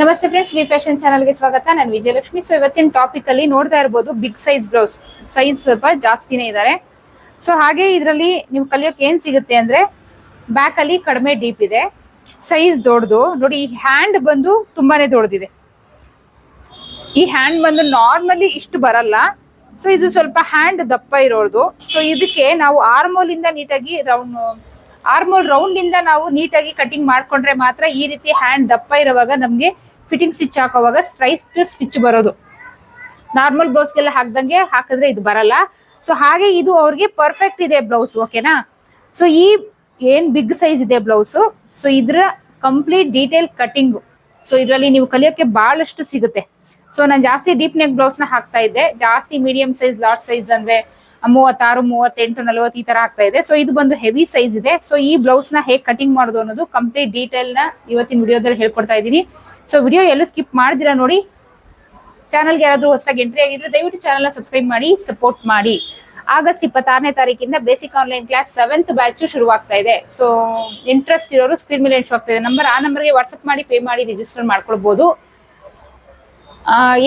ನಮಸ್ತೆ friends V fashion ಚಾನಲ್ಗೆ ಸ್ವಾಗತ. ನಾನು ವಿಜಯಲಕ್ಷ್ಮಿ. ಸೊ ಇವತ್ತಿನ ಟಾಪಿಕ್ ಅಲ್ಲಿ ನೋಡ್ತಾ ಇರ್ಬೋದು ಬಿಗ್ ಸೈಜ್ ಬ್ಲೌಸ್ ಸೈಜ್ ಸ್ವಲ್ಪ ಜಾಸ್ತಿನೇ ಇದ್ದಾರೆ ಸೊ ಹಾಗೆ ಇದರಲ್ಲಿ ನೀವು ಕಲಿಯೋಕೆ ಏನ್ ಸಿಗುತ್ತೆ ಅಂದ್ರೆ ಬ್ಯಾಕ್ ಅಲ್ಲಿ ಕಡಿಮೆ ಡೀಪ್ ಇದೆ. ಸೈಜ್ ದೊಡ್ಡದು. ನೋಡಿ, ಈ ಹ್ಯಾಂಡ್ ಬಂದು ತುಂಬಾನೇ ದೊಡ್ಡದಿದೆ. ಈ ಹ್ಯಾಂಡ್ ಬಂದು ನಾರ್ಮಲಿ ಇಷ್ಟು ಬರಲ್ಲ. ಸೊ ಇದು ಸ್ವಲ್ಪ ಹ್ಯಾಂಡ್ ದಪ್ಪ ಇರೋದು ಸೊ ಇದಕ್ಕೆ ನಾವು ಆರ್ಮೋಲ್ ಇಂದ ನೀಟಾಗಿ ರೌಂಡ್ ಆರ್ಮೋಲ್ ರೌಂಡ್ ಇಂದ ನಾವು ನೀಟಾಗಿ ಕಟಿಂಗ್ ಮಾಡ್ಕೊಂಡ್ರೆ ಮಾತ್ರ ಈ ರೀತಿ ಹ್ಯಾಂಡ್ ದಪ್ಪ ಇರುವಾಗ ನಮ್ಗೆ ಫಿಟ್ಟಿಂಗ್ ಸ್ಟಿಚ್ ಹಾಕೋವಾಗ ಸ್ಟ್ರೈಟ್ ಸ್ಟಿಚ್ ಬರೋದು. ನಾರ್ಮಲ್ ಬ್ಲೌಸ್ಗೆಲ್ಲ ಹಾಕ್ದಂಗೆ ಹಾಕಿದ್ರೆ ಇದು ಬರಲ್ಲ. ಸೊ ಹಾಗೆ ಇದು ಅವ್ರಿಗೆ ಪರ್ಫೆಕ್ಟ್ ಇದೆ ಬ್ಲೌಸ್ ಓಕೆನಾ ಸೊ ಈ ಏನ್ ಬಿಗ್ ಸೈಜ್ ಇದೆ ಬ್ಲೌಸ್ ಸೊ ಇದ್ರ ಕಂಪ್ಲೀಟ್ ಡೀಟೇಲ್ ಕಟಿಂಗ್ ಸೊ ಇದರಲ್ಲಿ ನೀವು ಕಲಿಯೋಕೆ ಬಹಳಷ್ಟು ಸಿಗುತ್ತೆ. ಸೊ ನಾನು ಜಾಸ್ತಿ ಡೀಪ್ ನೆಕ್ ಬ್ಲೌಸ್ನ ಹಾಕ್ತಾ ಇದ್ದೆ. ಜಾಸ್ತಿ ಮೀಡಿಯಂ ಸೈಜ್ ಲಾರ್ಜ್ ಸೈಜ್ ಅಂದ್ರೆ ಮೂವತ್ತಾರು, ಮೂವತ್ತೆಂಟು, ನಲವತ್ತು ಈ ತರ ಆಗ್ತಾ ಇದೆ ಸೊ ಇದು ಬಂದು ಹೆವಿ ಸೈಜ್ ಇದೆ. ಸೊ ಈ ಬ್ಲೌಸ್ನ ಹೇಗೆ ಕಟಿಂಗ್ ಮಾಡೋದು ಅನ್ನೋದು ಕಂಪ್ಲೀಟ್ ಡೀಟೇಲ್ನ ಇವತ್ತಿನ ವಿಡಿಯೋದಲ್ಲಿ ಹೇಳ್ಕೊಡ್ತಾ ಇದ್ದೀನಿ. ಸೊ ವಿಡಿಯೋ ಎಲ್ಲೂ ಸ್ಕಿಪ್ ಮಾಡಿದಿರಾ ನೋಡಿ. ಚಾನಲ್ಗೆ ಯಾರಾದರೂ ಹೊಸದಾಗಿ ಎಂಟ್ರಿ ಆಗಿದ್ರೆ ದಯವಿಟ್ಟು ಚಾನಲ್ನ ಸಬ್ಸ್ಕ್ರೈಬ್ ಮಾಡಿ ಸಪೋರ್ಟ್ ಮಾಡಿ. ಆಗಸ್ಟ್ ಇಪ್ಪತ್ತಾರನೇ ತಾರೀಕಿಂದ basic online class seventh batch ಶುರುವಾಗ್ತಾ ಇದೆ. ಸೊ ಇಂಟ್ರೆಸ್ಟ್ ಇರೋರು ಸ್ಕ್ರೀನ್ ಮೇಲೆ ಶೋ ಆಗ್ತಾ ಇದೆ. ನಂಬರ್ ಆ ನಂಬರ್ಗೆ ವಾಟ್ಸಪ್ ಮಾಡಿ ಪೇ ಮಾಡಿ ರಿಜಿಸ್ಟರ್ ಮಾಡ್ಕೊಳ್ಬೋದು.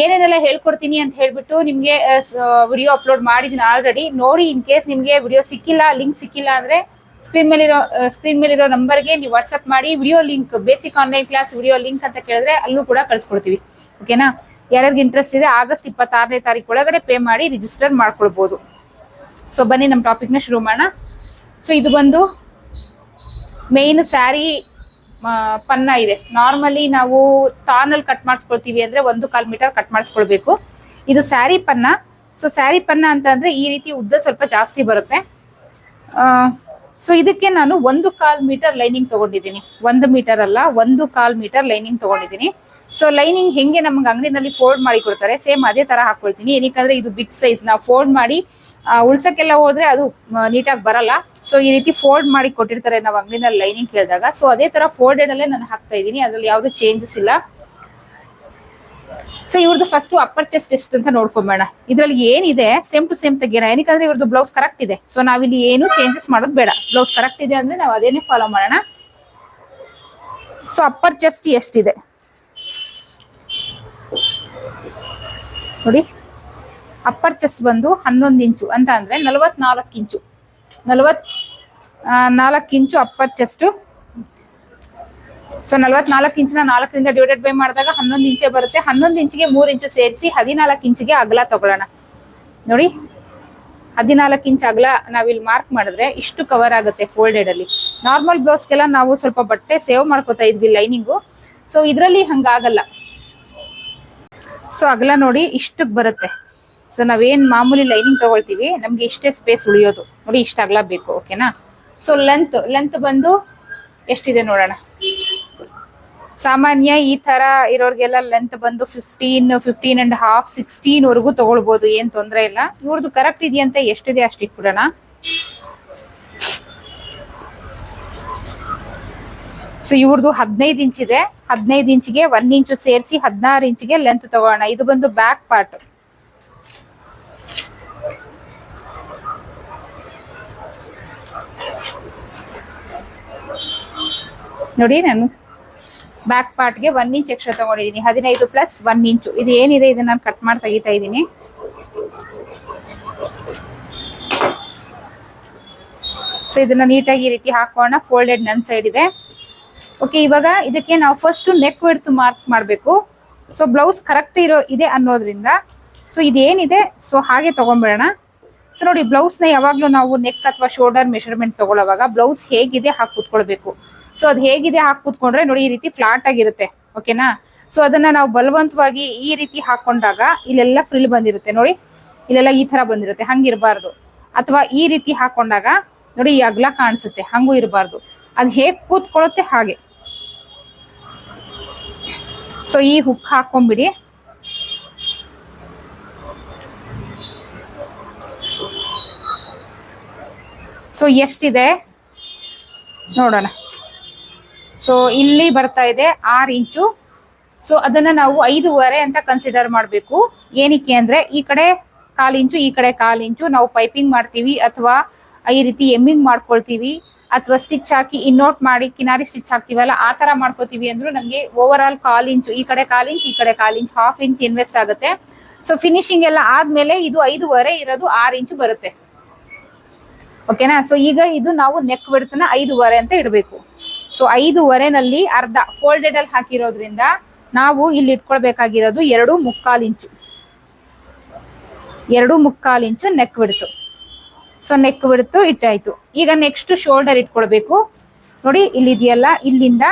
ಏನೇನೆಲ್ಲ ಹೇಳ್ಕೊಡ್ತೀನಿ ಅಂತ ಹೇಳ್ಬಿಟ್ಟು ನಿಮಗೆ ವಿಡಿಯೋ ಅಪ್ಲೋಡ್ ಮಾಡಿದ್ದೀನಿ ಆಲ್ರೆಡಿ ನೋಡಿ ಇನ್ ಕೇಸ್ ನಿಮಗೆ ವಿಡಿಯೋ ಸಿಕ್ಕಿಲ್ಲ ಲಿಂಕ್ ಸಿಕ್ಕಿಲ್ಲ ಅಂದ್ರೆ ಸ್ಕ್ರೀನ್ ಮೇಲಿರೋ ಸ್ಕ್ರೀನ್ ಮೇಲಿರೋ ನಂಬರ್ಗೆ ನೀವು ವಾಟ್ಸ್ಆಪ್ ಮಾಡಿ video link basic online class video link ಅಂತ ಕೇಳಿದ್ರೆ ಅಲ್ಲೂ ಕೂಡ ಕಳ್ಸಿಕೊಡ್ತೀವಿ. ಓಕೆನಾ ಯಾರ್ಯಾರಿಗೆ ಇಂಟ್ರೆಸ್ಟ್ ಇದೆ, ಆಗಸ್ಟ್ ಇಪ್ಪತ್ತಾರನೇ ತಾರೀಕು ಒಳಗಡೆ ಪೇ ಮಾಡಿ ರಿಜಿಸ್ಟರ್ ಮಾಡ್ಕೊಳ್ಬೋದು. ಸೊ ಬನ್ನಿ ನಮ್ಮ ಟಾಪಿಕ್ನ ಶುರು ಮಾಡೋಣ. ಸೊ ಇದು ಬಂದು ಮೇನ್ ಸ್ಯಾರಿ ಪನ್ನ ಇದೆ. ನಾರ್ಮಲಿ ನಾವು ತಾನಲ್ಲಿ ಕಟ್ ಮಾಡಿಸ್ಕೊಳ್ತೀವಿ ಅಂದ್ರೆ ಒಂದು ಕಾಲ್ ಮೀಟರ್ ಕಟ್ ಮಾಡಿಸ್ಕೊಳ್ಬೇಕು. ಇದು ಸ್ಯಾರಿ ಪನ್ನ. ಸೊ ಸ್ಯಾರಿ ಪನ್ನ ಅಂತ ಅಂದ್ರೆ ಈ ರೀತಿ ಉದ್ದ ಸ್ವಲ್ಪ ಜಾಸ್ತಿ ಬರುತ್ತೆ. ಸೊ ಇದಕ್ಕೆ ನಾನು ಒಂದು ಕಾಲ್ ಮೀಟರ್ ಲೈನಿಂಗ್ ತಗೊಂಡಿದ್ದೀನಿ. ಒಂದು ಮೀಟರ್ ಅಲ್ಲ, ಒಂದು ಕಾಲ್ ಮೀಟರ್ ಲೈನಿಂಗ್ ತಗೊಂಡಿದ್ದೀನಿ. ಸೊ ಲೈನಿಂಗ್ ಹೆಂಗೆ ನಮ್ಗೆ ಅಂಗಡಿನಲ್ಲಿ ಫೋಲ್ಡ್ ಮಾಡಿ ಕೊಡ್ತಾರೆ ಸೇಮ್ ಅದೇ ತರ ಹಾಕೊಳ್ತೀನಿ. ಏನಕ್ಕಂದ್ರೆ ಇದು ಬಿಗ್ ಸೈಜ್ ನಾವು ಫೋಲ್ಡ್ ಮಾಡಿ ಉಳ್ಸಕ್ಕೆಲ್ಲ ಹೋದ್ರೆ ಅದು ನೀಟಾಗಿ ಬರಲ್ಲ. ಸೊ ಈ ರೀತಿ ಫೋಲ್ಡ್ ಮಾಡಿ ಕೊಟ್ಟಿರ್ತಾರೆ ನಾವು ಅಂಗಡಿನಲ್ಲಿ ಲೈನಿಂಗ್ ಕೇಳಿದಾಗ. ಸೊ ಅದೇ ತರ ಫೋಲ್ಡೆಡ್ ಅಲ್ಲೇ ನಾನು ಹಾಕ್ತಾ ಇದ್ದೀನಿ. ಅದ್ರಲ್ಲಿ ಯಾವ್ದು ಚೇಂಜಸ್ ಇಲ್ಲ. ಸೊ ಇವ್ರದ್ದು ಫಸ್ಟ್ ಅಪ್ಪರ್ ಚೆಸ್ಟ್ ಎಷ್ಟು ಅಂತ ನೋಡ್ಕೊಂಬೇಡ. ಇದ್ರಲ್ಲಿ ಏನಿದೆ ಸೇಮ್ ಟು ಸೇಮ್ ತೆಗಿಯೋಣ. ಏನಕ್ಕಂದ್ರೆ ಇವ್ರದ್ದು ಬ್ಲೌಸ್ ಕರೆಕ್ಟ್ ಇದೆ. ಸೊ ನಾವಿಲ್ಲಿ ಏನು ಚೇಂಜಸ್ ಮಾಡೋದು ಬೇಡ. ಬ್ಲೌಸ್ ಕರೆಕ್ಟ್ ಇದೆ ಅಂದ್ರೆ ನಾವು ಅದೇನೇ ಫಾಲೋ ಮಾಡೋಣ. ಸೊ ಅಪ್ಪರ್ ಚೆಸ್ಟ್ ಎಷ್ಟಿದೆ? ನೋಡಿ. ಅಪ್ಪರ್ ಚೆಸ್ಟ್ ಬಂದು ಹನ್ನೊಂದು ಇಂಚು. ಅಂತ ಅಂದ್ರೆ ನಲವತ್ನಾಲ್ಕು ಇಂಚು. ನಲವತ್ ನಾಲ್ಕು ಇಂಚು ಅಪ್ಪರ್ ಚೆಸ್ಟ್ ಸೊ ನಲವತ್ನಾಲ್ಕು ಇಂಚಿನ ನಾಲ್ಕರಿಂದ ಡಿವೈಡೆಡ್ ಬೈ ಮಾಡಿದಾಗ ಹನ್ನೊಂದು ಇಂಚೆ ಬರುತ್ತೆ. ಹನ್ನೊಂದು ಇಂಚಿಗೆ ಮೂರು ಇಂಚು ಸೇರಿಸಿ ಹದಿನಾಲ್ಕು ಇಂಚಿಗೆ ಅಗಲ ತಗೊಳ್ಳೋಣ. ನೋಡಿ, ಹದಿನಾಲ್ಕು ಇಂಚ್ ಅಗಲ ನಾವಿಲ್ಲಿ ಮಾರ್ಕ್ ಮಾಡಿದ್ರೆ ಇಷ್ಟು ಕವರ್ ಆಗುತ್ತೆ ಫೋಲ್ಡೆಡ್ ಅಲ್ಲಿ. ನಾರ್ಮಲ್ ಬ್ಲೌಸ್ಗೆಲ್ಲ ನಾವು ಸ್ವಲ್ಪ ಬಟ್ಟೆ ಸೇವ್ ಮಾಡ್ಕೋತಾ ಇದ್ವಿ ಲೈನಿಂಗು ಸೊ ಇದರಲ್ಲಿ ಹಂಗಾಗಲ್ಲ. ಸೊ ಅಗಲ ನೋಡಿ ಇಷ್ಟಕ್ಕೆ ಬರುತ್ತೆ. ಸೊ ನಾವೇನು ಮಾಮೂಲಿ ಲೈನಿಂಗ್ ತಗೊಳ್ತೀವಿ, ನಮಗೆ ಇಷ್ಟೇ ಸ್ಪೇಸ್ ಉಳಿಯೋದು. ನೋಡಿ, ಇಷ್ಟ ಅಗಲ ಬೇಕು ಓಕೆನಾ ಸೊ ಲೆಂತ್ ಲೆಂತ್ ಬಂದು ಎಷ್ಟಿದೆ ನೋಡೋಣ. ಸಾಮಾನ್ಯ ಈ ತರ ಇರೋರ್ಗೆಲ್ಲ ಲೆಂತ್ ಬಂದು fifteen fifteen and half sixteen ವರೆಗೂ ತಗೊಳ್ಬಹುದು ಏನ್ ತೊಂದರೆ ಇಲ್ಲ. ಇವ್ರದ್ದು ಕರೆಕ್ಟ್ ಇದೆಯಂತ, ಎಷ್ಟಿದೆ ಅಷ್ಟು ಇಟ್ಬಿಡೋಣ ಸೊ ಇವ್ರದ್ದು ಹದಿನೈದು ಇಂಚ್ ಇದೆ. ಹದಿನೈದು ಇಂಚಿಗೆ ಒನ್ ಇಂಚು ಸೇರಿಸಿ ಹದಿನಾರು ಇಂಚಿಗೆ ಲೆಂತ್ ತಗೋಣ ಇದು ಬಂದು ಬ್ಯಾಕ್ ಪಾರ್ಟ್ ನೋಡಿ ನಾನು ಬ್ಯಾಕ್ ಪಾರ್ಟ್ಗೆ ಒನ್ ಇಂಚ್ ಎಕ್ಸ್ಟ್ರಾ ತಗೊಂಡಿದ್ದೀನಿ. ಹದಿನೈದು ಪ್ಲಸ್ ಒನ್ ಇಂಚು ಇದು ಏನಿದೆ? ಇದನ್ನ ನಾನು ಕಟ್ ಮಾಡಿ ತೆಗಿತಾ ಇದ್ದೀನಿ. ಸೊ ಇದನ್ನ ನೀಟಾಗಿ ಈ ರೀತಿ ಹಾಕೋಣ. ಫೋಲ್ಡೆಡ್ ನನ್ ಸೈಡ್ ಇದೆ. ಓಕೆ ಇವಾಗ ಇದಕ್ಕೆ ನಾವು ಫಸ್ಟ್ ನೆಕ್ ವಿಡ್ತ್ ಮಾರ್ಕ್ ಮಾಡಬೇಕು. ಸೊ ಬ್ಲೌಸ್ ಕರೆಕ್ಟ್ ಇರೋ ಇದೆ ಅನ್ನೋದ್ರಿಂದ. ಸೊ ಇದೇನಿದೆ? ಸೊ ಹಾಗೆ ತಗೊಂಡ್ಬಿಡೋಣ. ಸೊ ನೋಡಿ ಬ್ಲೌಸ್ನ ಯಾವಾಗಲೂ ನಾವು ನೆಕ್ ಅಥವಾ ಶೋಲ್ಡರ್ ಮೆಷರ್ಮೆಂಟ್ ತಗೊಳ್ಳೋವಾಗ ಬ್ಲೌಸ್ ಹೇಗಿದೆ ಹಾಕಿ ಕೂತ್ಕೊಳ್ಬೇಕು. ಸೊ ಅದು ಹೇಗಿದೆ ಹಾಕಿ ಕೂತ್ಕೊಂಡ್ರೆ ನೋಡಿ ಈ ರೀತಿ ಫ್ಲಾಟ್ ಆಗಿರುತ್ತೆ ಓಕೆನಾ ಸೊ ಅದನ್ನ ನಾವು ಬಲವಂತವಾಗಿ ಈ ರೀತಿ ಹಾಕೊಂಡಾಗ ಇಲ್ಲೆಲ್ಲ ಫ್ರಿಲ್ ಬಂದಿರುತ್ತೆ ನೋಡಿ. ಇಲ್ಲೆಲ್ಲ ಈ ತರ ಬಂದಿರುತ್ತೆ, ಹಂಗಿರಬಾರ್ದು. ಅಥವಾ ಈ ರೀತಿ ಹಾಕೊಂಡಾಗ ನೋಡಿ ಈ ಅಗ್ಲ ಕಾಣಿಸುತ್ತೆ, ಹಂಗೂ ಇರಬಾರ್ದು. ಅದು ಹೇಗ್ ಕೂತ್ಕೊಳ್ಳುತ್ತೆ ಹಾಗೆ. ಸೊ ಈ ಹುಕ್ ಹಾಕೊಂಡ್ಬಿಡಿ. ಸೊ ಎಷ್ಟಿದೆ? ನೋಡೋಣ. ಸೊ ಇಲ್ಲಿ ಬರ್ತಾ ಇದೆ ಆರ್ ಇಂಚು. ಸೊ ಅದನ್ನ ನಾವು ಐದೂವರೆ ಅಂತ ಕನ್ಸಿಡರ್ ಮಾಡಬೇಕು. ಏನಕ್ಕೆ ಅಂದ್ರೆ, ಈ ಕಡೆ ಕಾಲ್ ಇಂಚು, ಈ ಕಡೆ ಕಾಲ್ ಇಂಚು ನಾವು ಪೈಪಿಂಗ್ ಮಾಡ್ತೀವಿ ಅಥವಾ ಈ ರೀತಿ ಎಮ್ಮಿಂಗ್ ಮಾಡ್ಕೊಳ್ತೀವಿ ಅಥವಾ ಸ್ಟಿಚ್ ಹಾಕಿ ಇನ್ನೋಟ್ ಮಾಡಿ, ಕಿನಾರಿ ಸ್ಟಿಚ್ ಹಾಕ್ತಿವಲ್ಲ, ಆ ತರ ಮಾಡ್ಕೋತೀವಿ ಅಂದ್ರೂ ನಮಗೆ ಓವರ್ ಆಲ್ ಕಾಲ್ ಇಂಚು, ಈ ಕಡೆ ಕಾಲ್ ಇಂಚ್, ಈ ಕಡೆ ಕಾಲ್ ಇಂಚ್ ಹಾಫ್ ಇಂಚ್ ಇನ್ವೆಸ್ಟ್ ಆಗುತ್ತೆ. ಸೊ ಫಿನಿಶಿಂಗ್ ಎಲ್ಲ ಆದ್ಮೇಲೆ ಇದು ಐದುವರೆ ಇರೋದು ಆರು ಇಂಚು ಬರುತ್ತೆ. ಓಕೆನಾ ಸೊ ಈಗ ಇದು ನಾವು ನೆಕ್ ಬಿಡ್ತನ ಐದೂವರೆ ಅಂತ ಇಡಬೇಕು. ಸೊ ಐದೂವರೆನಲ್ಲಿ ಅರ್ಧ ಫೋಲ್ಡೆಡ್ ಅಲ್ಲಿ ಹಾಕಿರೋದ್ರಿಂದ ನಾವು ಇಲ್ಲಿ ಇಟ್ಕೊಳ್ಬೇಕಾಗಿರೋದು ಎರಡು ಮುಕ್ಕಾಲು ಇಂಚು. ಎರಡು ಮುಕ್ಕಾಲು inch neck width so neck width ಇಟ್ಟಾಯ್ತು ಈಗ ನೆಕ್ಸ್ಟ್ ಶೋಲ್ಡರ್ ಇಟ್ಕೊಳ್ಬೇಕು. ನೋಡಿ, ಇಲ್ಲಿ ಇದೆಯಲ್ಲ, ಇಲ್ಲಿಂದ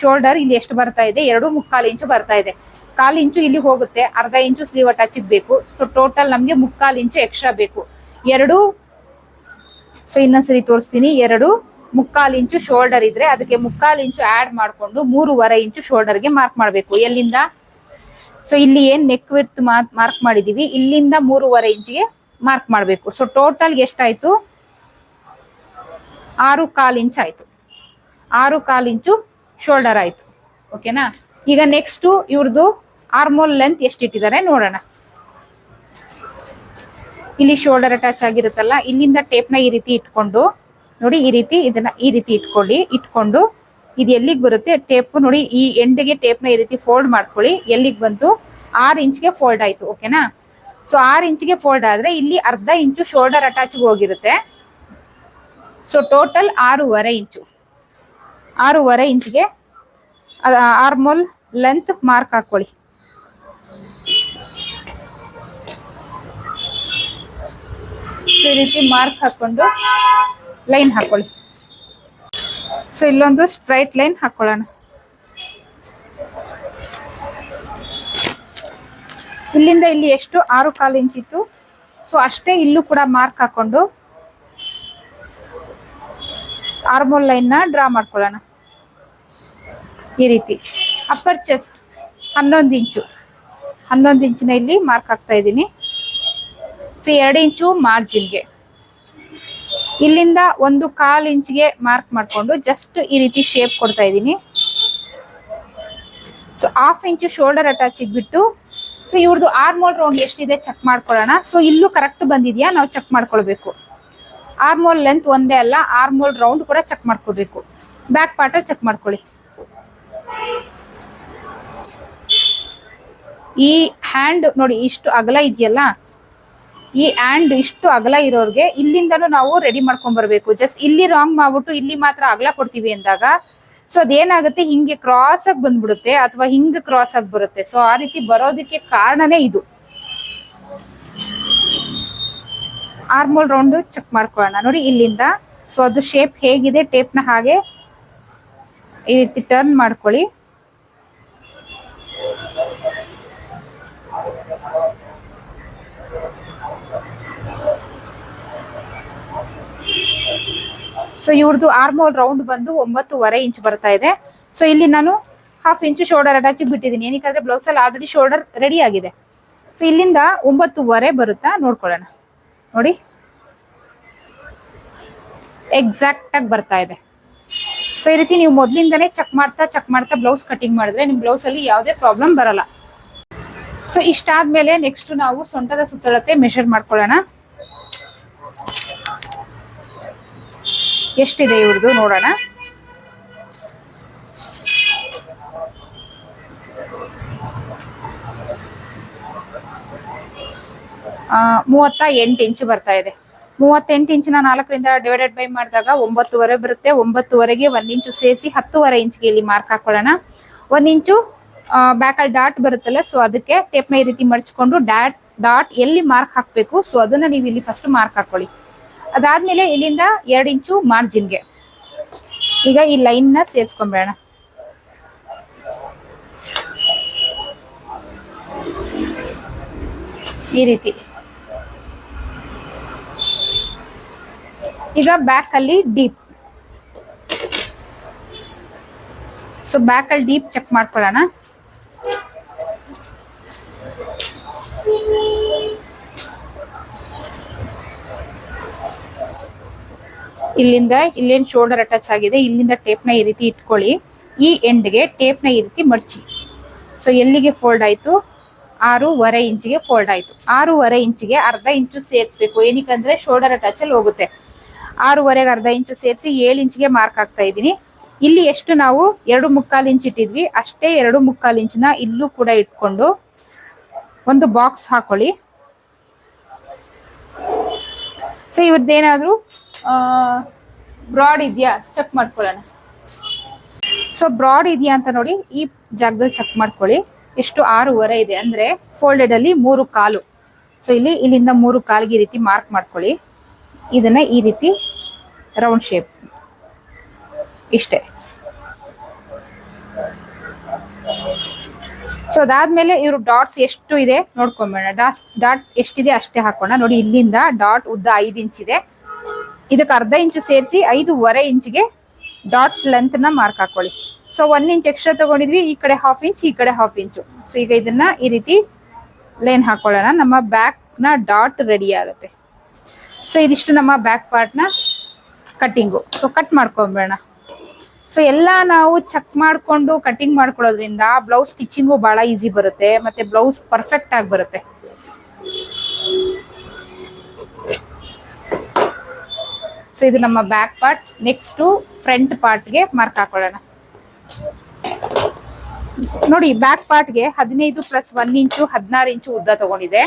ಶೋಲ್ಡರ್ ಇಲ್ಲಿ ಎಷ್ಟು ಬರ್ತಾ ಇದೆ? ಎರಡು ಮುಕ್ಕಾಲು ಇಂಚು ಬರ್ತಾ ಇದೆ. ಕಾಲು ಇಂಚು ಇಲ್ಲಿ ಹೋಗುತ್ತೆ, ಅರ್ಧ ಇಂಚು ಸ್ಲೀವ್ ಅಟ್ಯಾಚಿಗೆ ಬೇಕು ಸೊ ಟೋಟಲ್ ನಮಗೆ ಮುಕ್ಕಾಲು ಇಂಚು ಎಕ್ಸ್ಟ್ರಾ ಬೇಕು. ಎರಡು ಸೊ ಇನ್ನೊಂದ್ಸರಿ ತೋರಿಸ್ತೀನಿ. ಎರಡು ಮುಕ್ಕಾಲು ಇಂಚು ಶೋಲ್ಡರ್ ಇದ್ರೆ ಅದಕ್ಕೆ ಮುಕ್ಕಾಲು ಇಂಚು ಆಡ್ ಮಾಡ್ಕೊಂಡು ಮೂರುವರೆ ಇಂಚು ಶೋಲ್ಡರ್ಗೆ ಮಾರ್ಕ್ ಮಾಡಬೇಕು. ಎಲ್ಲಿಂದ? ಸೊ ಇಲ್ಲಿ ಏನ್ ನೆಕ್ ವಿಡ್ತ್ ಮಾರ್ಕ್ ಮಾಡಿದೀವಿ? ಇಲ್ಲಿಂದ ಮೂರುವರೆ ಇಂಚಿಗೆ ಮಾರ್ಕ್ ಮಾಡಬೇಕು. ಸೊ ಟೋಟಲ್ ಎಷ್ಟಾಯ್ತು? ಆರು ಕಾಲ್ ಇಂಚ್ ಆಯ್ತು. ಆರು ಕಾಲ್ ಇಂಚು ಶೋಲ್ಡರ್ ಆಯ್ತು. ಓಕೆನಾ ಈಗ ನೆಕ್ಸ್ಟ್ ಇವ್ರದ್ದು ಆರ್ಮೋಲ್ ಲೆಂತ್ ಎಷ್ಟಿಟ್ಟಿದ್ದಾರೆ ನೋಡೋಣ. ಇಲ್ಲಿ ಶೋಲ್ಡರ್ ಅಟ್ಯಾಚ್ ಆಗಿರುತ್ತಲ್ಲ, ಇಲ್ಲಿಂದ ಟೇಪ್ನ ಈ ರೀತಿ ಇಟ್ಕೊಂಡು ನೋಡಿ ಈ ರೀತಿ ಇದನ್ನ ಈ ರೀತಿ ಇಟ್ಕೊಳ್ಳಿ. ಇಟ್ಕೊಂಡು ಇದು ಎಲ್ಲಿಗೆ ಬರುತ್ತೆ? ಟೇಪ್ ನೋಡಿ ಈ ಎಂಡ್ಗೆ ಟೇಪ್ನ ಈ ರೀತಿ ಫೋಲ್ಡ್ ಮಾಡ್ಕೊಳ್ಳಿ. ಎಲ್ಲಿಗೆ ಬಂತು? ಆರು ಇಂಚ್ಗೆ ಫೋಲ್ಡ್ ಆಯ್ತು ಓಕೆನಾ ಸೊ ಆರು ಇಂಚ್ಗೆ ಫೋಲ್ಡ್ ಆದ್ರೆ ಇಲ್ಲಿ ಅರ್ಧ ಇಂಚು ಶೋಲ್ಡರ್ ಅಟ್ಯಾಚ್ಗೆ ಹೋಗಿರುತ್ತೆ. ಸೊ ಟೋಟಲ್ ಆರೂವರೆ ಇಂಚು ಆರೂವರೆ ಇಂಚ್ಗೆ ಆರ್ಮೋಲ್ ಲೆಂತ್ ಮಾರ್ಕ್ ಹಾಕೊಳ್ಳಿ. ಈ ರೀತಿ ಮಾರ್ಕ್ ಹಾಕೊಂಡು ಲೈನ್ ಹಾಕೊಳ್ಳಿ. ಸೊ ಇಲ್ಲೊಂದು ಸ್ಟ್ರೈಟ್ ಲೈನ್ ಹಾಕೊಳ್ಳೋಣ. ಇಲ್ಲಿಂದ ಇಲ್ಲಿ ಎಷ್ಟು? ಆರು ಕಾಲು ಇಂಚ್ ಇತ್ತು. ಸೊ ಅಷ್ಟೇ ಇಲ್ಲೂ ಕೂಡ ಮಾರ್ಕ್ ಹಾಕೊಂಡು ಆರ್ಮೋಲ್ ಲೈನ್ನ ಡ್ರಾ ಮಾಡ್ಕೊಳ್ಳೋಣ. ಈ ರೀತಿ. ಅಪ್ಪರ್ ಚೆಸ್ಟ್ ಹನ್ನೊಂದು ಇಂಚು ಹನ್ನೊಂದು ಇಂಚಿನ ಇಲ್ಲಿ ಮಾರ್ಕ್ ಹಾಕ್ತಾ ಇದ್ದೀನಿ. ಸೊ ಎರಡು ಇಂಚು ಮಾರ್ಜಿನ್ಗೆ ಇಲ್ಲಿಂದ ಒಂದು ಕಾಲ್ ಇಂಚ್ಗೆ ಮಾರ್ಕ್ ಮಾಡಿಕೊಂಡು ಜಸ್ಟ್ ಈ ರೀತಿ ಶೇಪ್ ಕೊಡ್ತಾ ಇದ್ದೀನಿ. So half inch shoulder attach ಬಿಟ್ಟು ಸೊ ಇವ್ರದ್ದು ಆರ್ಮೋಲ್ ರೌಂಡ್ ಎಷ್ಟಿದೆ ಚೆಕ್ ಮಾಡ್ಕೊಳ್ಳೋಣ. ಸೊ ಇಲ್ಲೂ ಕರೆಕ್ಟ್ ಬಂದಿದೆಯಾ? ನಾವು ಚೆಕ್ ಮಾಡ್ಕೊಳ್ಬೇಕು. ಆರ್ಮೋಲ್ ಲೆಂತ್ ಒಂದೇ ಅಲ್ಲ ಆರ್ಮೋಲ್ ರೌಂಡ್ ಕೂಡ ಚೆಕ್ ಮಾಡ್ಕೋಬೇಕು ಬ್ಯಾಕ್ ಪಾರ್ಟ ಚೆಕ್ ಮಾಡ್ಕೊಳ್ಳಿ. ಈ ಹ್ಯಾಂಡ್ ನೋಡಿ, ಇಷ್ಟು ಅಗಲ ಇದೆಯಲ್ಲ ಈ ಹ್ಯಾಂಡ್ ಇಷ್ಟು ಅಗಲ ಇರೋರಿಗೆ ಇಲ್ಲಿಂದನೂ ನಾವು ರೆಡಿ ಮಾಡ್ಕೊಂಡ್ ಬರಬೇಕು ಜಸ್ಟ್ ಇಲ್ಲಿ ರಾಂಗ್ ಮಾಡ್ಬಿಟ್ಟು ಇಲ್ಲಿ ಮಾತ್ರ ಅಗಲ ಕೊಡ್ತೀವಿ ಅಂದಾಗ ಸೊ ಅದೇನಾಗುತ್ತೆ? ಹಿಂಗೆ ಕ್ರಾಸ್ ಆಗಿ ಬಂದ್ಬಿಡುತ್ತೆ ಅಥವಾ ಹಿಂಗೆ ಕ್ರಾಸ್ ಆಗಿ ಬರುತ್ತೆ. ಸೊ ಆ ರೀತಿ ಬರೋದಕ್ಕೆ ಕಾರಣನೇ ಇದು. ಆರ್ಮೋಲ್ ರೌಂಡ್ ಚೆಕ್ ಮಾಡ್ಕೊಳ್ಳೋಣ. ನೋಡಿ, ಇಲ್ಲಿಂದ. ಸೊ ಅದು ಶೇಪ್ ಹೇಗಿದೆ ಟೇಪ್ನ ಹಾಗೆ ಈ ರೀತಿ ಟರ್ನ್ ಮಾಡ್ಕೊಳ್ಳಿ. ಸೊ ಇವ್ರದ್ದು ಆರ್ಮೋಲ್ ರೌಂಡ್ ಬಂದು ಒಂಬತ್ತುವರೆ ಇಂಚ್ ಬರ್ತಾ ಇದೆ. ಸೊ ಇಲ್ಲಿ ನಾನು ಹಾಫ್ ಇಂಚು ಶೋಲ್ಡರ್ ಅಟ್ಯಾಚ್ ಬಿಟ್ಟಿದ್ದೀನಿ. ಏನಕ್ಕೆ ಬ್ಲೌಸ್ ಅಲ್ಲಿ ಆಲ್ರೆಡಿ ಶೋಲ್ಡರ್ ರೆಡಿ ಆಗಿದೆ. ಸೊ ಇಲ್ಲಿಂದ ಒಂಬತ್ತುವರೆ ಬರುತ್ತಾ? ನೋಡ್ಕೊಳ್ಳೋಣ. ನೋಡಿ. ಎಕ್ಸಾಕ್ಟ್ ಆಗಿ ಬರ್ತಾ ಇದೆ. ಸೊ ಈ ರೀತಿ ನೀವು ಮೊದಲಿಂದನೇ ಚೆಕ್ ಮಾಡ್ತಾ ಚೆಕ್ ಮಾಡ್ತಾ ಬ್ಲೌಸ್ ಕಟಿಂಗ್ ಮಾಡಿದ್ರೆ ನಿಮ್ ಬ್ಲೌಸ್ ಅಲ್ಲಿ ಯಾವುದೇ ಪ್ರಾಬ್ಲಮ್ ಬರಲ್ಲ. ಸೊ ಇಷ್ಟಾದ್ಮೇಲೆ ನೆಕ್ಸ್ಟ್ ನಾವು ಸೊಂಟದ ಸುತ್ತಳತೆ ಮೆಷರ್ ಮಾಡ್ಕೊಳ್ಳೋಣ. ಎಷ್ಟಿದೆ ಇವ್ರದ್ದು ನೋಡೋಣ. ಮೂವತ್ತ ಎಂಟು ಇಂಚು ಬರ್ತಾ ಇದೆ. ಮೂವತ್ತೆಂಟು ಇಂಚಿನ ನಾಲ್ಕರಿಂದ ಡಿವೈಡೆಡ್ ಬೈ ಮಾಡಿದಾಗ ಒಂಬತ್ತುವರೆ ಬರುತ್ತೆ. ಒಂಬತ್ತುವರೆಗೆ ಒಂದು ಇಂಚು ಸೇರಿಸಿ ಹತ್ತುವರೆ ಇಂಚ್ಗೆ ಇಲ್ಲಿ ಮಾರ್ಕ್ ಹಾಕೊಳ್ಳೋಣ. ಒಂದ್ ಇಂಚು ಬ್ಯಾಕಲ್ಲಿ ಡಾಟ್ ಬರುತ್ತಲ್ಲ ಸೊ ಅದಕ್ಕೆ ಟೇಪ್ನ ಈ ರೀತಿ ಮಡಚ್ಕೊಂಡು ಡಾಟ್ ಡಾಟ್ ಎಲ್ಲಿ ಮಾರ್ಕ್ ಹಾಕಬೇಕು ಸೊ ಅದನ್ನ ನೀವು ಇಲ್ಲಿ ಫಸ್ಟ್ ಮಾರ್ಕ್ ಹಾಕೊಳ್ಳಿ. ಅದಾದ್ಮೇಲೆ ಇಲ್ಲಿಂದ ಎರಡು ಇಂಚು ಮಾರ್ಜಿನ್ಗೆ ಈಗ ಈ ಲೈನ್ನ ಸೇರಿಸ್ಕೊಂಬೇಡ ಈ ರೀತಿ. ಈಗ ಬ್ಯಾಕ್ ಅಲ್ಲಿ ಡೀಪ್ ಸೊ ಬ್ಯಾಕ್ ಅಲ್ಲಿ ಡೀಪ್ ಚೆಕ್ ಮಾಡ್ಕೊಳ್ಳೋಣ. ಇಲ್ಲಿಂದ ಇಲ್ಲೇನು ಶೋಲ್ಡರ್ ಅಟ್ಯಾಚ್ ಆಗಿದೆ, ಇಲ್ಲಿಂದ ಟೇಪ್ನ ಈ ರೀತಿ ಇಟ್ಕೊಳ್ಳಿ. ಈ ಎಂಡ್ಗೆ ಟೇಪ್ನ ಈ ರೀತಿ ಮಡ್ಚಿ. ಸೊ ಎಲ್ಲಿಗೆ ಫೋಲ್ಡ್ ಆಯ್ತು? ಆರೂವರೆ ಇಂಚಿಗೆ ಫೋಲ್ಡ್ ಆಯ್ತು. ಆರೂವರೆ ಇಂಚಿಗೆ ಅರ್ಧ ಇಂಚು ಸೇರಿಸ್ಬೇಕು. ಏನಕ್ಕೆ ಶೋಲ್ಡರ್ ಅಟ್ಯಾಚ್ ಅಲ್ಲಿ ಹೋಗುತ್ತೆ. ಆರೂವರೆಗೆ ಅರ್ಧ ಇಂಚು ಸೇರಿಸಿ ಏಳು ಇಂಚಿಗೆ ಮಾರ್ಕ್ ಆಗ್ತಾ ಇದ್ದೀನಿ. ಇಲ್ಲಿ ಎಷ್ಟು ನಾವು ಎರಡು ಮುಕ್ಕಾಲು ಇಂಚ್ ಇಟ್ಟಿದ್ವಿ, ಅಷ್ಟೇ ಎರಡು ಮುಕ್ಕಾಲು ಇಂಚಿನ ಇಲ್ಲೂ ಕೂಡ ಇಟ್ಕೊಂಡು ಒಂದು ಬಾಕ್ಸ್ ಹಾಕೊಳ್ಳಿ. ಸೊ ಇವ್ರದ್ದೇನಾದ್ರೂ ಬ್ರಾಡ್ ಇದೆಯಾ? ಚೆಕ್ ಮಾಡ್ಕೊಳ್ಳೋಣ. ಸೊ ಬ್ರಾಡ್ ಇದೆಯಾ ಅಂತ ನೋಡಿ, ಈ ಜಾಗದಲ್ಲಿ ಚೆಕ್ ಮಾಡ್ಕೊಳ್ಳಿ. ಎಷ್ಟು ಆರೂವರೆ ಇದೆ ಅಂದ್ರೆ ಫೋಲ್ಡೆಡ್ ಅಲ್ಲಿ ಮೂರು ಕಾಲು. ಸೊ ಇಲ್ಲಿ, ಇಲ್ಲಿಂದ ಮೂರು ಕಾಲ್ಗೆ ಈ ರೀತಿ ಮಾರ್ಕ್ ಮಾಡ್ಕೊಳ್ಳಿ. ಇದನ್ನ ಈ ರೀತಿ ರೌಂಡ್ ಶೇಪ್ ಇಷ್ಟೇ. ಸೊ ಅದಾದ್ಮೇಲೆ ಇವರು ಡಾಟ್ಸ್ ಎಷ್ಟು ಇದೆ ನೋಡ್ಕೊಂಬೇಡ ಡಾಟ್ ಡಾಟ್ ಎಷ್ಟಿದೆ ಅಷ್ಟೇ ಹಾಕೋಣ. ನೋಡಿ, ಇಲ್ಲಿಂದ ಡಾಟ್ ಉದ್ದ ಐದು ಇಂಚ್ ಇದೆ. ಇದಕ್ಕೆ ಅರ್ಧ ಇಂಚು ಸೇರಿಸಿ ಐದೂವರೆ ಇಂಚ್ಗೆ ಡಾಟ್ ಲೆಂತ್ನ ಮಾರ್ಕ್ ಹಾಕೊಳ್ಳಿ. ಸೊ ಒನ್ ಇಂಚ್ ಎಕ್ಸ್ಟ್ರಾ ತಗೊಂಡಿದ್ವಿ, ಈ ಕಡೆ ಹಾಫ್ ಇಂಚ್ ಈ ಕಡೆ ಹಾಫ್ ಇಂಚು ಸೊ ಈಗ ಇದನ್ನ ಈ ರೀತಿ ಲೈನ್ ಹಾಕೊಳ್ಳೋಣ. ನಮ್ಮ ಬ್ಯಾಕ್ನ ಡಾಟ್ ರೆಡಿ ಆಗುತ್ತೆ. ಸೊ ಇದಿಷ್ಟು ನಮ್ಮ ಬ್ಯಾಕ್ ಪಾರ್ಟ್ನ ಕಟ್ಟಿಂಗು ಸೊ ಕಟ್ ಮಾಡ್ಕೊಂಬೇಡ ಸೊ ಎಲ್ಲ ನಾವು ಚೆಕ್ ಮಾಡ್ಕೊಂಡು ಕಟ್ಟಿಂಗ್ ಮಾಡ್ಕೊಳ್ಳೋದ್ರಿಂದ ಬ್ಲೌಸ್ ಸ್ಟಿಚಿಂಗು ಬಹಳ ಈಸಿ ಬರುತ್ತೆ, ಮತ್ತೆ ಬ್ಲೌಸ್ ಪರ್ಫೆಕ್ಟ್ ಆಗಿ ಬರುತ್ತೆ. ಸೊ ಇದು ನಮ್ಮ ಬ್ಯಾಕ್ ಪಾರ್ಟ್ ನೆಕ್ಸ್ಟ್ ಫ್ರಂಟ್ ಪಾರ್ಟ್ಗೆ ಮಾರ್ಕ್ ಹಾಕೊಳ್ಳೋಣ. ನೋಡಿ ಬ್ಯಾಕ್ ಪಾರ್ಟ್ಗೆ ಹದಿನೈದು ಪ್ಲಸ್ ಒನ್ ಇಂಚು ಹದಿನಾರು ಇಂಚು ಉದ್ದ ತಗೊಂಡಿದೆ.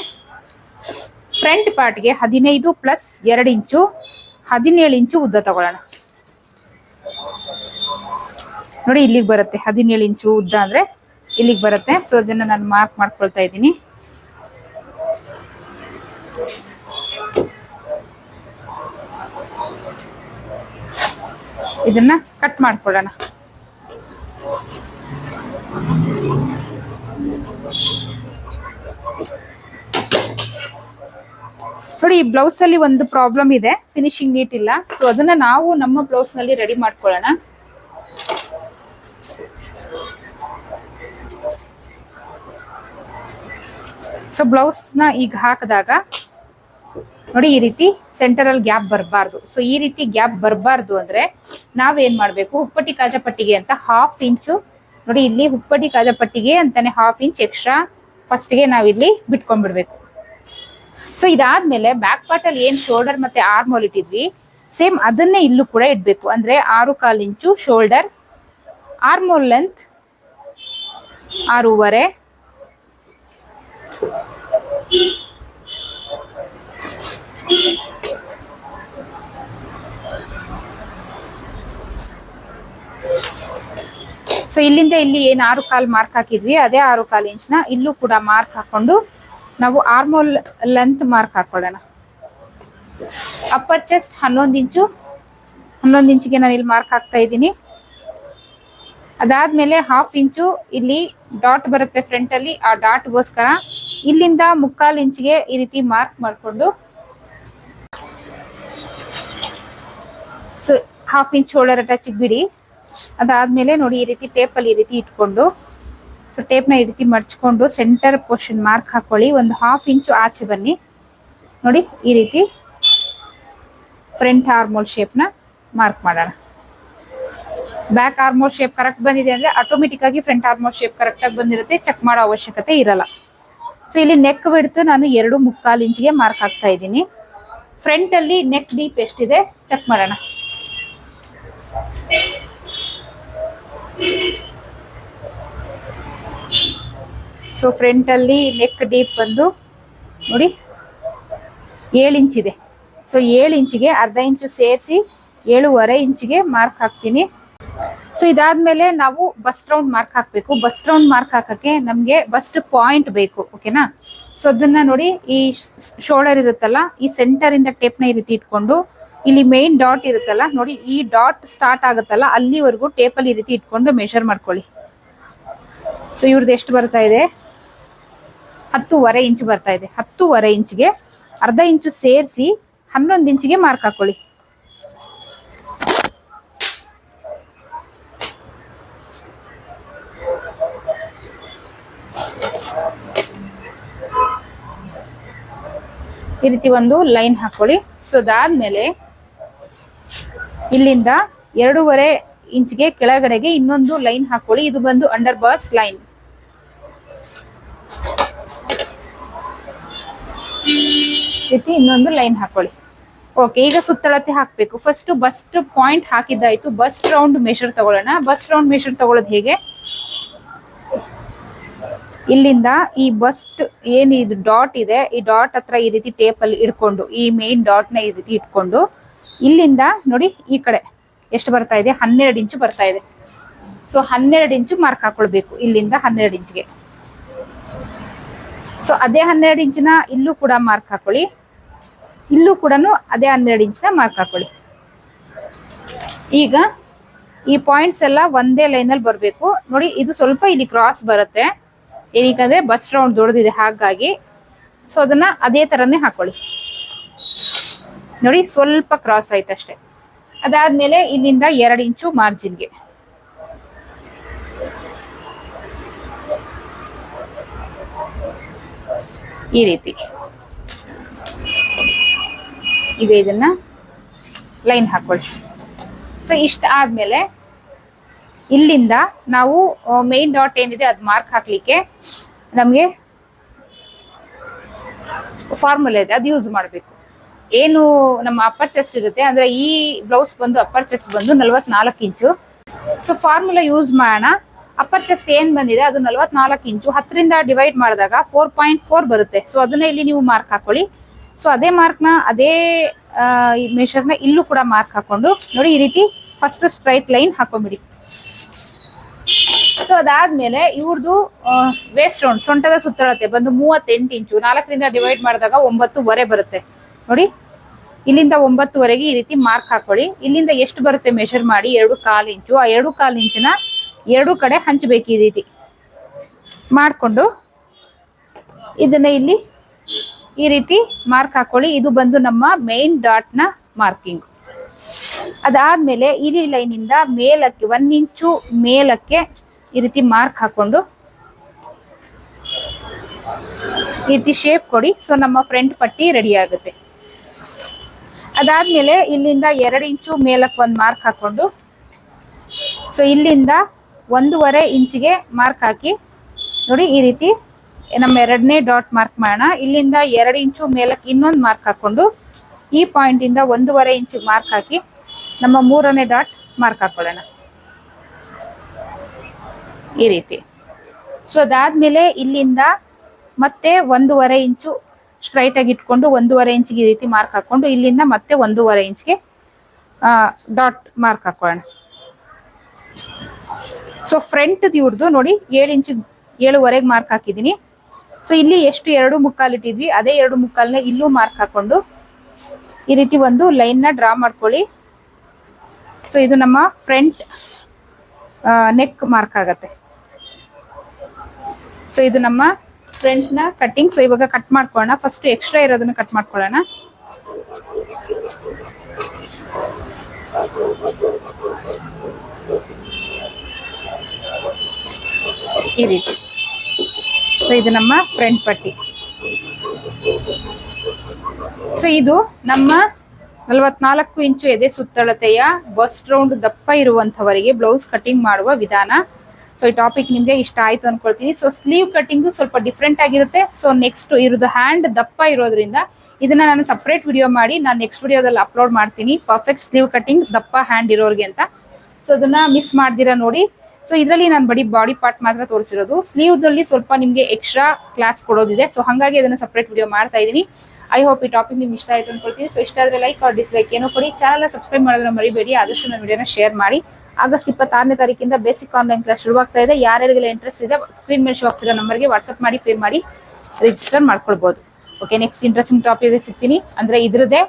ಫ್ರಂಟ್ ಪಾರ್ಟ್ಗೆ ಹದಿನೈದು ಪ್ಲಸ್ ಎರಡು ಇಂಚು ಹದಿನೇಳು ಇಂಚು ಉದ್ದ ತಗೊಳ್ಳೋಣ. ನೋಡಿ, ಇಲ್ಲಿಗೆ ಬರುತ್ತೆ. ಹದಿನೇಳು ಇಂಚು ಉದ್ದ ಅಂದ್ರೆ ಇಲ್ಲಿಗೆ ಬರುತ್ತೆ. ಸೊ ಅದನ್ನ ನಾನು ಮಾರ್ಕ್ ಮಾಡ್ಕೊಳ್ತಾ ಇದ್ದೀನಿ. ಇದನ್ನ ಕಟ್ ಮಾಡ್ಕೊಳ್ಳೋಣ. ನೋಡಿ, ಈ ಬ್ಲೌಸ್ ಅಲ್ಲಿ ಒಂದು ಪ್ರಾಬ್ಲಮ್ ಇದೆ. ಫಿನಿಶಿಂಗ್ ನೀಟ್ ಇಲ್ಲ. ಸೊ ಅದನ್ನ ನಾವು ನಮ್ಮ ಬ್ಲೌಸ್ನಲ್ಲಿ ರೆಡಿ ಮಾಡ್ಕೊಳ್ಳೋಣ. ಸೊ ಬ್ಲೌಸ್ನ ಈಗ ಹಾಕಿದಾಗ ನೋಡಿ, ಈ ರೀತಿ ಸೆಂಟರ್ ಅಲ್ಲಿ ಗ್ಯಾಪ್ ಬರಬಾರ್ದು. ಸೊ ಈ ರೀತಿ ಗ್ಯಾಪ್ ಬರಬಾರ್ದು ಅಂದ್ರೆ ನಾವೇನ್ ಮಾಡಬೇಕು? ಹುಪ್ಪಟ್ಟಿ ಕಾಜಪಟ್ಟಿಗೆ ಅಂತ ಹಾಫ್ ಇಂಚು ನೋಡಿ, ಇಲ್ಲಿ ಹುಪ್ಪಟ್ಟಿ ಕಾಜಪಟ್ಟಿಗೆ ಅಂತಾನೆ ಹಾಫ್ ಇಂಚ್ ಎಕ್ಸ್ಟ್ರಾ ಫಸ್ಟ್ಗೆ ನಾವಿಲ್ಲಿ ಬಿಟ್ಕೊಂಡ್ಬಿಡ್ಬೇಕು. ಸೊ ಇದಾದ್ಮೇಲೆ ಬ್ಯಾಕ್ ಪಾರ್ಟ್ ಏನು ಏನ್ ಶೋಲ್ಡರ್ ಮತ್ತೆ ಆರ್ಮೋಲ್ ಇಟ್ಟಿದ್ವಿ ಸೇಮ್ ಅದನ್ನೇ ಇಲ್ಲೂ ಕೂಡ ಇಡಬೇಕು. ಅಂದ್ರೆ ಆರು ಕಾಲು ಇಂಚು ಶೋಲ್ಡರ್ ಆರ್ಮೋಲ್ ಲೆಂತ್ ಆರೂವರೆ ಸೊ ಇಲ್ಲಿಂದ ಇಲ್ಲಿ ಏನ್ ಆರು ಕಾಲ್ ಮಾರ್ಕ್ ಹಾಕಿದ್ವಿ, ಅದೇ ಆರು ಕಾಲ್ ಇಂಚ್ನ ಇಲ್ಲೂ ಕೂಡ ಮಾರ್ಕ್ ಹಾಕೊಂಡು ನಾವು ಆರ್ಮೋಲ್ ಲೆಂತ್ ಮಾರ್ಕ್ ಹಾಕೊಳ್ಳೋಣ. ಅಪ್ಪರ್ ಚೆಸ್ಟ್ ಹನ್ನೊಂದು ಇಂಚು ಹನ್ನೊಂದು ಇಂಚಿಗೆ ನಾನು ಇಲ್ಲಿ ಮಾರ್ಕ್ ಹಾಕ್ತಾ ಇದ್ದೀನಿ. ಅದಾದ್ಮೇಲೆ ಹಾಫ್ ಇಂಚು ಇಲ್ಲಿ ಡಾಟ್ ಬರುತ್ತೆ ಫ್ರಂಟ್ ಅಲ್ಲಿ, ಆ ಡಾಟ್ಗೋಸ್ಕರ ಇಲ್ಲಿಂದ ಮುಕ್ಕಾಲ್ ಇಂಚಿಗೆ ಈ ರೀತಿ ಮಾರ್ಕ್ ಮಾಡಿಕೊಂಡು so half inch shoulder attach ಬಿಡಿ. ಅದಾದ್ಮೇಲೆ ನೋಡಿ ಈ ರೀತಿ ಟೇಪಲ್ಲಿ ಈ ರೀತಿ ಇಟ್ಕೊಂಡು ಸೊ ಟೇಪ್ನ ಈ ರೀತಿ ಮಡ್ಚ್ಕೊಂಡು ಸೆಂಟರ್ ಪೋರ್ಷನ್ ಮಾರ್ಕ್ ಹಾಕೊಳ್ಳಿ. ಒಂದು ಹಾಫ್ ಇಂಚು ಆಚೆ ಬನ್ನಿ. ನೋಡಿ ಈ ರೀತಿ ಫ್ರಂಟ್ ಆರ್ಮೋಲ್ ಶೇಪ್ನ ಮಾರ್ಕ್ ಮಾಡೋಣ. ಬ್ಯಾಕ್ ಆರ್ಮೋಲ್ ಶೇಪ್ ಕರೆಕ್ಟ್ ಬಂದಿದೆ ಅಂದ್ರೆ ಆಟೋಮೆಟಿಕ್ ಆಗಿ ಫ್ರಂಟ್ ಆರ್ಮೋಲ್ ಶೇಪ್ ಕರೆಕ್ಟ್ ಆಗಿ ಬಂದಿರುತ್ತೆ. ಚೆಕ್ ಮಾಡೋ ಅವಶ್ಯಕತೆ ಇರಲ್ಲ. ಸೊ ಇಲ್ಲಿ ನೆಕ್ ಬಿಡ್ತು ನಾನು ಎರಡು ಮುಕ್ಕಾಲು ಇಂಚಿಗೆ ಮಾರ್ಕ್ ಹಾಕ್ತಾ ಇದ್ದೀನಿ. ಫ್ರಂಟ್ ಅಲ್ಲಿ ನೆಕ್ ಡೀಪ್ ಎಷ್ಟಿದೆ ಚೆಕ್ ಮಾಡೋಣ. ಸೊ ಫ್ರಂಟ್ ಅಲ್ಲಿ ನೆಕ್ ಡೀಪ್ ಬಂದು, ನೋಡಿ, ಏಳು ಇಂಚಿದೆ ಸೊ ಏಳು ಇಂಚಿಗೆ ಅರ್ಧ ಇಂಚು ಸೇರಿಸಿ ಏಳುವರೆ ಇಂಚಿಗೆ ಮಾರ್ಕ್ ಹಾಕ್ತೀನಿ. ಸೊ ಇದಾದ್ಮೇಲೆ ನಾವು ಬಸ್ಟ್ ರೌಂಡ್ ಮಾರ್ಕ್ ಹಾಕಬೇಕು. ಬಸ್ಟ್ ರೌಂಡ್ ಮಾರ್ಕ್ ಹಾಕಕ್ಕೆ ನಮಗೆ ಬಸ್ಟ್ ಪಾಯಿಂಟ್ ಬೇಕು ಓಕೆನಾ ಸೊ ಅದನ್ನ ನೋಡಿ ಈ ಶೋಲ್ಡರ್ ಇರುತ್ತಲ್ಲ, ಈ ಸೆಂಟರ್ ಇಂದ ಟೇಪ್ನ ಈ ರೀತಿ ಇಟ್ಕೊಂಡು ಇಲ್ಲಿ ಮೇನ್ ಡಾಟ್ ಇರುತ್ತಲ್ಲ, ನೋಡಿ ಈ ಡಾಟ್ ಸ್ಟಾರ್ಟ್ ಆಗುತ್ತಲ್ಲ, ಅಲ್ಲಿವರೆಗೂ ಟೇಪ್ ಅಲ್ಲಿ ಈ ರೀತಿ ಇಟ್ಕೊಂಡು ಮೆಷರ್ ಮಾಡ್ಕೊಳ್ಳಿ. ಸೊ ಇವ್ರದ್ದು ಎಷ್ಟು ಬರ್ತಾ ಇದೆ? ಹತ್ತೂವರೆ ಇಂಚ್ ಬರ್ತಾ ಇದೆ. ಹತ್ತೂವರೆ ಇಂಚ್ಗೆ ಅರ್ಧ ಇಂಚು ಸೇರಿಸಿ ಹನ್ನೊಂದು ಇಂಚಿಗೆ ಮಾರ್ಕ್ ಹಾಕೊಳ್ಳಿ. ಈ ರೀತಿ ಒಂದು ಲೈನ್ ಹಾಕೊಳ್ಳಿ. ಸೊ ಅದಾದ್ಮೇಲೆ ಇಲ್ಲಿಂದ ಎರಡೂವರೆ ಇಂಚ್ಗೆ ಕೆಳಗಡೆಗೆ ಇನ್ನೊಂದು ಲೈನ್ ಹಾಕೊಳ್ಳಿ. ಇದು ಬಂದು ಅಂಡರ್ ಬಾಸ್ ಲೈನ್. ರೀತಿ ಇನ್ನೊಂದು ಲೈನ್ ಹಾಕೊಳ್ಳಿ. ಓಕೆ, ಈಗ ಸುತ್ತಳತೆ ಹಾಕಬೇಕು. ಫಸ್ಟ್ ಬಸ್ಟ್ ಪಾಯಿಂಟ್ ಹಾಕಿದ್ದಾಯ್ತು. ಬಸ್ಟ್ ರೌಂಡ್ ಮೆಷರ್ ತಗೊಳ್ಳೋಣ. ಬಸ್ಟ್ ರೌಂಡ್ ಮೆಷರ್ ತಗೊಳ್ಳೋದು ಹೇಗೆ? ಇಲ್ಲಿಂದ ಈ ಬಸ್ಟ್ ಏನಿದು ಡಾಟ್ ಇದೆ, ಈ ಡಾಟ್ ಹತ್ರ ಈ ರೀತಿ ಟೇಪ್ ಅಲ್ಲಿ ಇಟ್ಕೊಂಡು ಈ ಮೇನ್ ಡಾಟ್ನ ಈ ರೀತಿ ಇಟ್ಕೊಂಡು ಇಲ್ಲಿಂದ ನೋಡಿ ಈ ಕಡೆ ಎಷ್ಟು ಬರ್ತಾ ಇದೆ? ಹನ್ನೆರಡು ಇಂಚು ಬರ್ತಾ ಇದೆ. ಸೊ ಹನ್ನೆರಡು ಇಂಚು ಮಾರ್ಕ್ ಹಾಕೊಳ್ಬೇಕು ಇಲ್ಲಿಂದ ಹನ್ನೆರಡು ಇಂಚ್ಗೆ. ಸೊ ಅದೇ ಹನ್ನೆರಡು ಇಂಚಿನ ಇಲ್ಲೂ ಕೂಡ ಮಾರ್ಕ್ ಹಾಕೊಳ್ಳಿ. ಇಲ್ಲೂ ಕೂಡ ಅದೇ ಹನ್ನೆರಡು ಇಂಚಿನ ಮಾರ್ಕ್ ಹಾಕೊಳ್ಳಿ. ಈಗ ಈ ಪಾಯಿಂಟ್ಸ್ ಎಲ್ಲ ಒಂದೇ ಲೈನಲ್ಲಿ ಬರಬೇಕು. ನೋಡಿ, ಇದು ಸ್ವಲ್ಪ ಇಲ್ಲಿ ಕ್ರಾಸ್ ಬರುತ್ತೆ. ಏನಕ್ಕಂದ್ರೆ ಬಸ್ ರೌಂಡ್ ದೊಡ್ಡದಿದೆ, ಹಾಗಾಗಿ. ಸೊ ಅದನ್ನ ಅದೇ ಥರನೇ ಹಾಕೊಳ್ಳಿ. ನೋಡಿ ಸ್ವಲ್ಪ ಕ್ರಾಸ್ ಆಯ್ತು ಅಷ್ಟೇ. ಅದಾದ್ಮೇಲೆ ಇಲ್ಲಿಂದ ಎರಡು ಇಂಚು ಮಾರ್ಜಿನ್ಗೆ ಈ ರೀತಿ. ಇದೆ ಇದನ್ನ ಲೈನ್ ಹಾಕೊಳ್ಳಿ. ಸೊ ಇಷ್ಟ ಆದ್ಮೇಲೆ ಇಲ್ಲಿಂದ ನಾವು ಮೇನ್ ಡಾಟ್ ಏನಿದೆ ಅದು ಮಾರ್ಕ್ ಹಾಕ್ಲಿಕ್ಕೆ ನಮಗೆ ಫಾರ್ಮುಲಾ ಇದೆ, ಅದು ಯೂಸ್ ಮಾಡಬೇಕು. ಏನು ನಮ್ಮ ಅಪ್ಪರ್ ಚೆಸ್ಟ್ ಇರುತ್ತೆ, ಅಂದ್ರೆ ಈ ಬ್ಲೌಸ್ ಬಂದು ಅಪ್ಪರ್ ಚೆಸ್ಟ್ ಬಂದು ನಲ್ವತ್ನಾಲ್ಕು ಇಂಚು. ಸೊ ಫಾರ್ಮುಲಾ ಯೂಸ್ ಮಾಡೋಣ. ಅಪ್ಪರ್ ಚೆಸ್ಟ್ ಏನ್ ಬಂದಿದೆ, ಅದು ನಲ್ವತ್ನಾಲ್ಕು ಇಂಚು. ಹತ್ತರಿಂದ ಡಿವೈಡ್ ಮಾಡಿದಾಗ ಫೋರ್ ಪಾಯಿಂಟ್ ಫೋರ್ ಬರುತ್ತೆ. ಸೊ ಅದನ್ನ ಇಲ್ಲಿ ನೀವು ಮಾರ್ಕ್ ಹಾಕೊಳ್ಳಿ. ಸೊ ಅದೇ ಮಾರ್ಕ್ನ ಅದೇ ಮೆಷರ್ನ ಇಲ್ಲೂ ಕೂಡ ಮಾರ್ಕ್ ಹಾಕೊಂಡು, ನೋಡಿ ಈ ರೀತಿ ಫಸ್ಟ್ ಸ್ಟ್ರೈಟ್ ಲೈನ್ ಹಾಕೊಂಬಿಡಿ. ಸೊ ಅದಾದ್ಮೇಲೆ ಇವ್ರದ್ದು ವೇಸ್ಟ್ ರೌಂಡ್ ಸೊಂಟದ ಸುತ್ತಳತೆ ಬಂದು ಮೂವತ್ತೆಂಟು ಇಂಚು. ನಾಲ್ಕರಿಂದ ಡಿವೈಡ್ ಮಾಡಿದಾಗ ಒಂಬತ್ತುವರೆ ಬರುತ್ತೆ. ನೋಡಿ. ಇಲ್ಲಿಂದ ಒಂಬತ್ತುವರೆಗೆ ಈ ರೀತಿ ಮಾರ್ಕ್ ಹಾಕೊಳ್ಳಿ ಇಲ್ಲಿಂದ ಎಷ್ಟು ಬರುತ್ತೆ ಮೆಷರ್ ಮಾಡಿ? ಎರಡು ಕಾಲು ಇಂಚು. ಆ ಎರಡು ಕಾಲು ಇಂಚಿನ ಎರಡು ಕಡೆ ಹಂಚಬೇಕು ಈ ರೀತಿ. ಮಾಡಿಕೊಂಡು ಇದನ್ನ ಇಲ್ಲಿ ಈ ರೀತಿ ಮಾರ್ಕ್ ಹಾಕೊಳ್ಳಿ ಇದು ಬಂದು ನಮ್ಮ ಮೇನ್ ಡಾಟ್ನ ಮಾರ್ಕಿಂಗ್ ಅದಾದ್ಮೇಲೆ ಇಲಿ ಲೈನ್ ಇಂದ ಮೇಲಕ್ಕೆ ಒನ್ ಇಂಚು ಮೇಲಕ್ಕೆ ಈ ರೀತಿ ಮಾರ್ಕ್ ಹಾಕೊಂಡು ಈ ರೀತಿ ಶೇಪ್ ಕೊಡಿ. ಸೊ ನಮ್ಮ ಫ್ರಂಟ್ ಪಟ್ಟಿ ರೆಡಿ ಆಗುತ್ತೆ. ಅದಾದ್ಮೇಲೆ ಇಲ್ಲಿಂದ ಎರಡು ಇಂಚು ಮೇಲಕ್ಕೆ ಒಂದು ಮಾರ್ಕ್ ಹಾಕೊಂಡು ಸೊ ಇಲ್ಲಿಂದ ಒಂದೂವರೆ ಇಂಚಿಗೆ ಮಾರ್ಕ್ ಹಾಕಿ, ನೋಡಿ ಈ ರೀತಿ ನಮ್ಮ ಎರಡನೇ ಡಾಟ್ ಮಾರ್ಕ್ ಮಾಡೋಣ. ಇಲ್ಲಿಂದ ಎರಡು ಇಂಚು ಮೇಲಕ್ಕೆ ಇನ್ನೊಂದು ಮಾರ್ಕ್ ಹಾಕೊಂಡು ಈ ಪಾಯಿಂಟ್ ಇಂದ ಒಂದೂವರೆ ಇಂಚು ಮಾರ್ಕ್ ಹಾಕಿ ನಮ್ಮ ಮೂರನೇ ಡಾಟ್ ಮಾರ್ಕ್ ಹಾಕೊಳ್ಳೋಣ. ಈ ರೀತಿ. ಸೊ ಅದಾದ್ಮೇಲೆ ಇಲ್ಲಿಂದ ಮತ್ತೆ ಒಂದೂವರೆ ಇಂಚು ಸ್ಟ್ರೈಟ್ ಆಗಿ ಇಟ್ಕೊಂಡು ಒಂದೂವರೆ ಇಂಚಿಗೆ ಈ ರೀತಿ ಮಾರ್ಕ್ ಹಾಕೊಂಡು ಇಲ್ಲಿಂದ ಮತ್ತೆ ಒಂದೂವರೆ ಇಂಚ್ಗೆ ಡಾಟ್ ಮಾರ್ಕ್ ಹಾಕೊಳ್ಳೋಣ ಸೊ ಫ್ರಂಟ್ ಇವ್ರದ್ದು ನೋಡಿ ಏಳು ಇಂಚ್ ಏಳುವರೆಗೆ ಮಾರ್ಕ್ ಹಾಕಿದ್ದೀನಿ ಸೊ ಇಲ್ಲಿ ಎಷ್ಟು ಎರಡು ಮುಕ್ಕಾಲು ಇಟ್ಟಿದ್ವಿ, ಅದೇ ಎರಡು ಮುಕ್ಕಾಲನ್ನ ಇಲ್ಲೂ ಮಾರ್ಕ್ ಹಾಕೊಂಡು ಈ ರೀತಿ ಒಂದು ಲೈನ್ನ ಡ್ರಾ ಮಾಡ್ಕೊಳ್ಳಿ. ಸೊ ಇದು ನಮ್ಮ ಫ್ರಂಟ್ ನೆಕ್ ಮಾರ್ಕ್ ಆಗತ್ತೆ. ಸೊ ಇದು ನಮ್ಮ ಫ್ರಂಟ್ನ ಕಟಿಂಗ್ ಸೊ ಇವಾಗ ಕಟ್ ಮಾಡ್ಕೊಳ್ಳೋಣ. ಫಸ್ಟ್ ಎಕ್ಸ್ಟ್ರಾ ಇರೋದನ್ನ ಕಟ್ ಮಾಡ್ಕೊಳ್ಳೋಣ. ಈ ರೀತಿ. ಸೊ ಇದು ನಮ್ಮ ಫ್ರಂಟ್ ಪಟ್ಟಿ. ಸೊ ಇದು ನಮ್ಮ ನಲವತ್ನಾಲ್ಕು ಇಂಚು ಎದೆ ಸುತ್ತಳತೆಯ ಬಸ್ಟ್ ರೌಂಡ್ ದಪ್ಪ ಇರುವಂತವರಿಗೆ ಬ್ಲೌಸ್ ಕಟಿಂಗ್ ಮಾಡುವ ವಿಧಾನ. ಸೊ ಈ ಟಾಪಿಕ್ ನಿಮ್ಗೆ ಇಷ್ಟ ಆಯ್ತು ಅನ್ಕೊಳ್ತೀನಿ. ಸೊ ಸ್ಲೀವ್ ಕಟಿಂಗ್ ಸ್ವಲ್ಪ ಡಿಫ್ರೆಂಟ್ ಆಗಿರುತ್ತೆ. ಸೊ ನೆಕ್ಸ್ಟ್ ಇರೋದು ಹ್ಯಾಂಡ್ ದಪ್ಪ ಇರೋದ್ರಿಂದ ಇದನ್ನ ನಾನು ಸಪ್ರೇಟ್ ವಿಡಿಯೋ ಮಾಡಿ ನಾನು ನೆಕ್ಸ್ಟ್ ವಿಡಿಯೋದಲ್ಲಿ ಅಪ್ಲೋಡ್ ಮಾಡ್ತೀನಿ. ಪರ್ಫೆಕ್ಟ್ ಸ್ಲೀವ್ ಕಟಿಂಗ್ ದಪ್ಪ ಹ್ಯಾಂಡ್ ಇರೋರಿಗೆ ಅಂತ. ಸೊ ಅದನ್ನ ಮಿಸ್ ಮಾಡ್ದಿರ ನೋಡಿ. ಸೊ ಇದರಲ್ಲಿ ನಾನು ಬಡಿ ಬಾಡಿ ಪಾರ್ಟ್ ಮಾತ್ರ ತೋರಿಸಿರೋದು. ಸ್ಲೀವ್ ದಲ್ಲಿ ಸ್ವಲ್ಪ ನಿಮ್ಗೆ ಎಕ್ಸ್ಟ್ರಾ ಕ್ಲಾಸ್ ಕೊಡೋದಿದೆ. ಸೊ ಹಾಗಾಗಿ ಅದನ್ನ ಸಪ್ರೇಟ್ ವಿಡಿಯೋ ಮಾಡ್ತಾ ಇದ್ದೀನಿ. ಐ ಹೋಪ್ ಈ ಟಾಪಿಕ್ ನಿಮ್ಗೆ ಇಷ್ಟ ಆಯ್ತು ಅನ್ಕೊಳ್ತೀನಿ. ಸೊ ಇಷ್ಟ ಆದ್ರೆ ಲೈಕ್ ಆರ್ ಡಿಸ್ಲೈಕ್ ಏನೋ ಕೊಡಿ. ಚಾನಲ್ ಸಬ್ಸ್ಕ್ರೈಬ್ ಮಾಡೋದನ್ನ ಮರಿಬೇಡಿ. ಆದಷ್ಟು ನನ್ನ ವಿಡಿಯೋನ ಶೇರ್ ಮಾಡಿ. ಆಗಸ್ಟ್ ಇಪ್ಪತ್ತಾರನೇ ತಾರೀಕಿಂದ ಬೇಸಿಕ್ ಆನ್ಲೈನ್ ಕ್ಲಾಸ್ ಶುರುವಾಗ್ತಾ ಇದೆ. ಯಾರ್ಯಾರಿಗೆಲ್ಲ ಇಂಟ್ರೆಸ್ಟ್ ಇದೆ ಸ್ಕ್ರೀನ್ ಮೇಲೆ ಶೋ ಆಗ್ತಿರೋ ನಂಬರ್ಗೆ ವಾಟ್ಸಪ್ ಮಾಡಿ ಪೇ ಮಾಡಿ ರಿಜಿಸ್ಟರ್ ಮಾಡ್ಕೊಳ್ಬೋದು. ಓಕೆ ನೆಕ್ಸ್ಟ್ ಇಂಟ್ರೆಸ್ಟಿಂಗ್ ಟಾಪಿಕ್ ಸಿಗ್ತೀನಿ. ಅಂದರೆ ಇದ್ರದ್ದೇ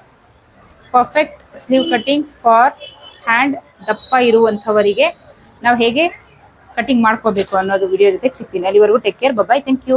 perfect sleeve cutting for hand ದಪ್ಪ ಇರುವಂಥವರಿಗೆ ನಾವು ಹೇಗೆ ಕಟಿಂಗ್ ಮಾಡ್ಕೋಬೇಕು ಅನ್ನೋದು ವಿಡಿಯೋ ಜೊತೆಗೆ ಸಿಗ್ತೀನಿ. ಅಲ್ಲಿವರೆಗೂ take care bye thank you